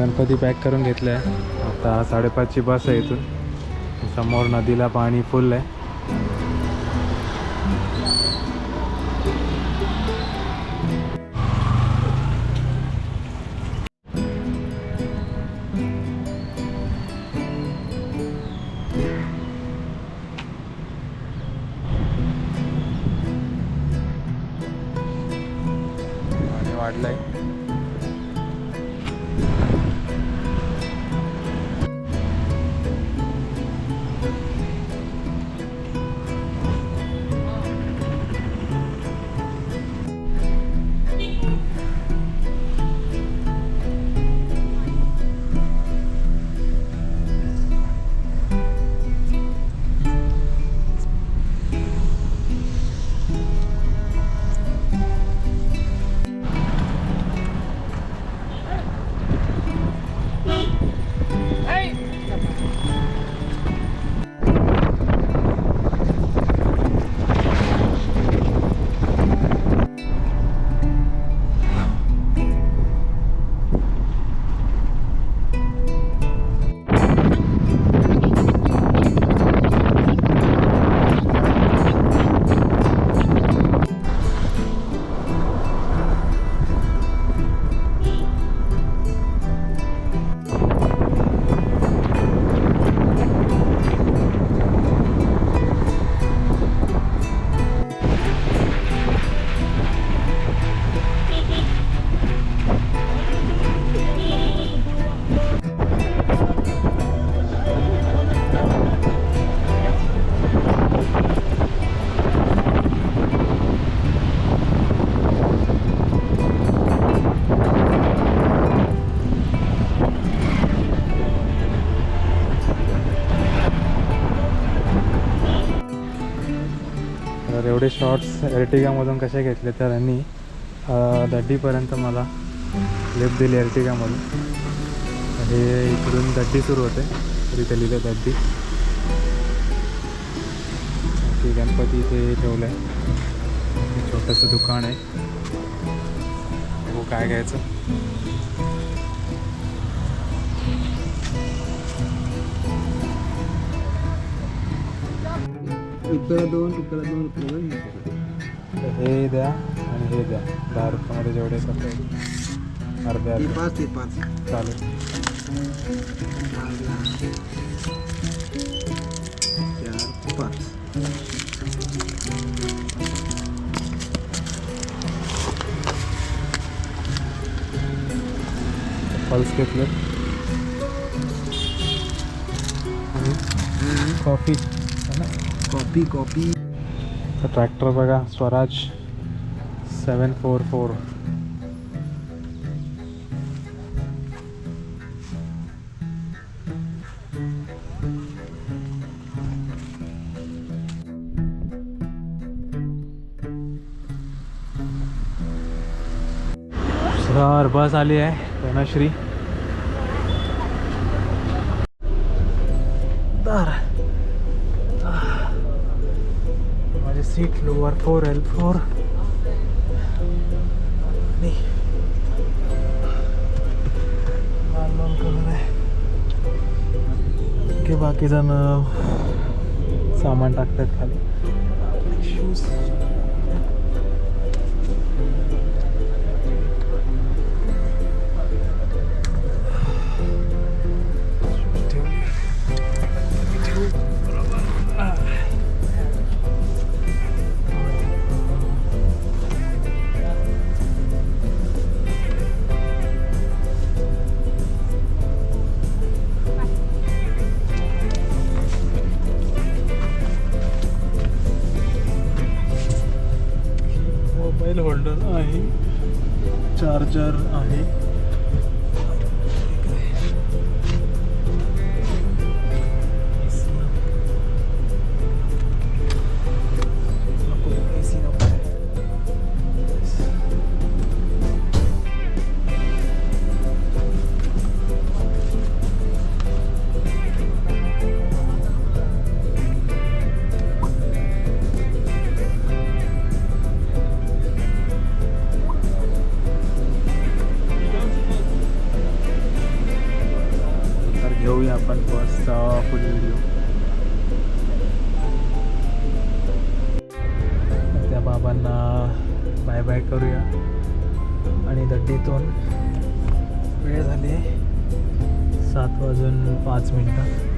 Ganpati pack करून घेतला आहे आता साडेपाचची बस आहे इथून. समोर नदीला पाणी फुल आहे एवढे शॉर्ट्स एर्टिगामधून कसे घेतले तर यांनी दड्डीपर्यंत मला लिफ्ट दिली एर्टिगामधून. हे इकडून दड्डी सुरू होते. तरी ते लिहिलं दड्डी. बाकी गणपती इथे ठेवलं. आहे छोटंसं दुकान आहे. हो काय घ्यायचं. रुपयाला दोन रुपयाला दोन रुपयाला दोन तर हे द्या आणि हे द्या. दहा रुपयामध्ये जेवढे करता अर्ध्या ते पाच ते पाच. चालेल. चार पाच. पल्स घेतले. Coffee copy copy. तर ट्रॅक्टर बघा Swaraj seven four four. Bus आली आहे Dhanashree seat lower four L four की बाकी जण सामान टाकतात खाली मोबाईल होल्डर आहे. चार्जर आहे. अजून पाच मिनटं.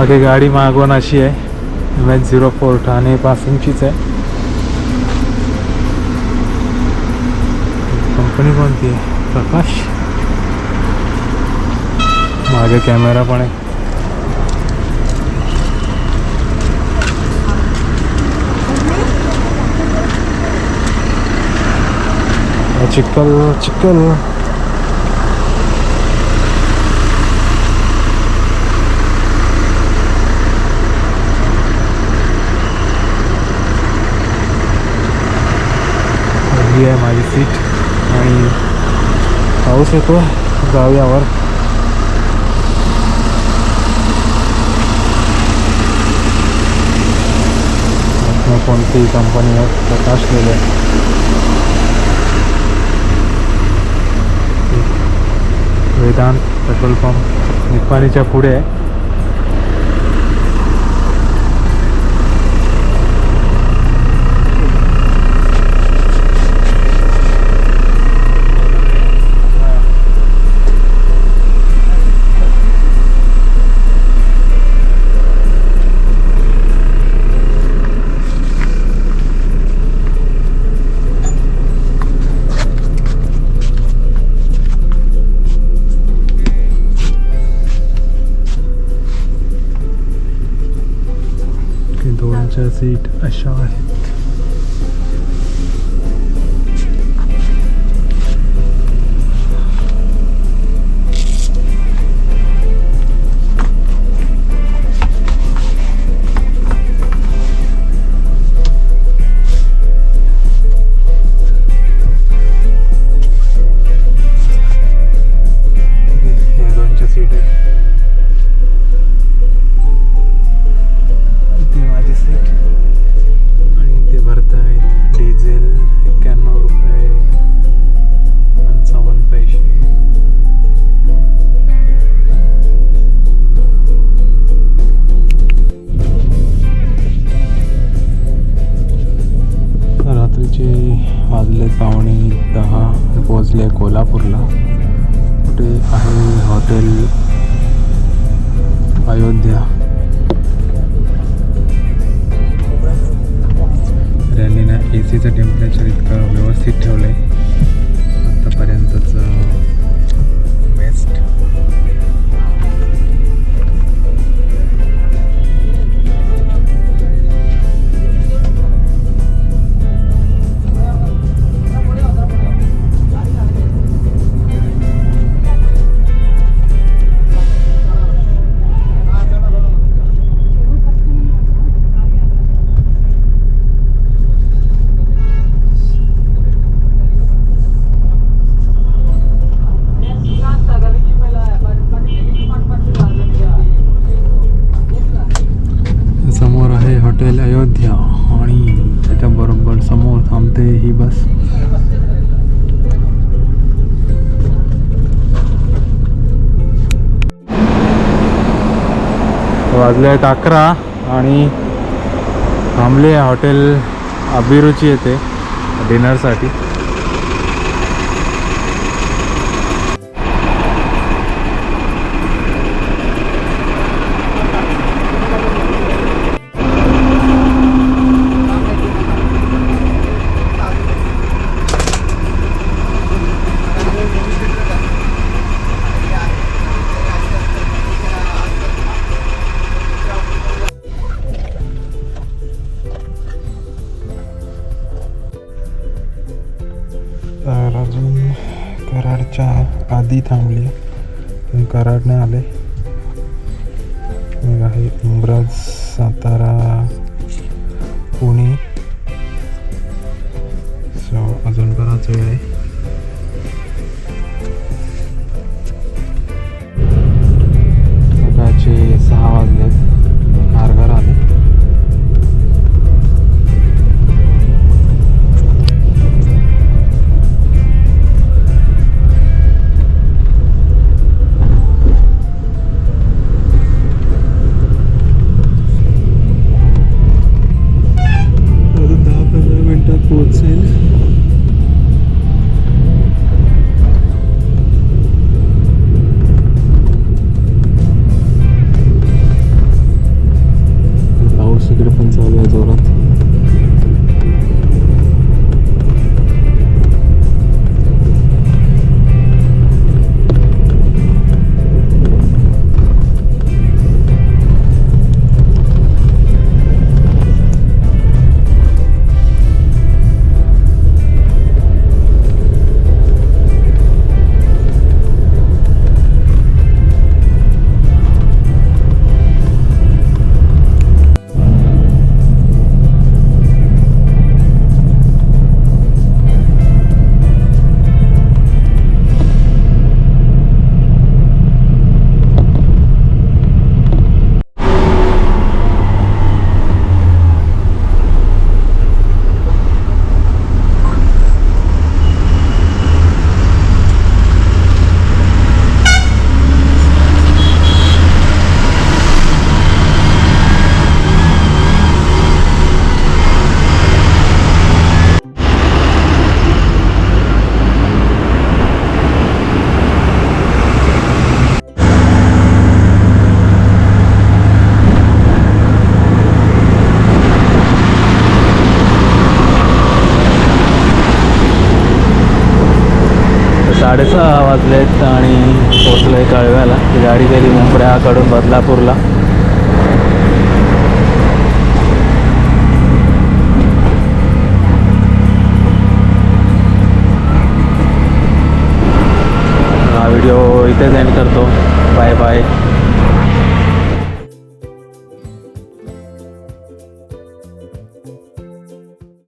बाकी गाडी मागवण अशी आहे. M H zero four Thane इंचीच आहे. कंपनी कोणती आहे? प्रकाश? मागे कॅमेरा पण आहे. चिखल चिखल. पाऊस येतो जाऊयावर कोणती कंपनी आहे? प्रकाश केले वेदांत पेट्रोल पंप निपाणीच्या पुढे Chelsea a Ashar hospital वाजले आहेत अकरा आणि थांबले हॉटेल अभिरुची येते डिनरसाठी. साडेसहा वाजलेत आणि पोचलं आहे कळव्याला. गाडी गेली मुंबड्याकडून बदलापूरला. व्हिडिओ इथेच एंड करतो. Bye bye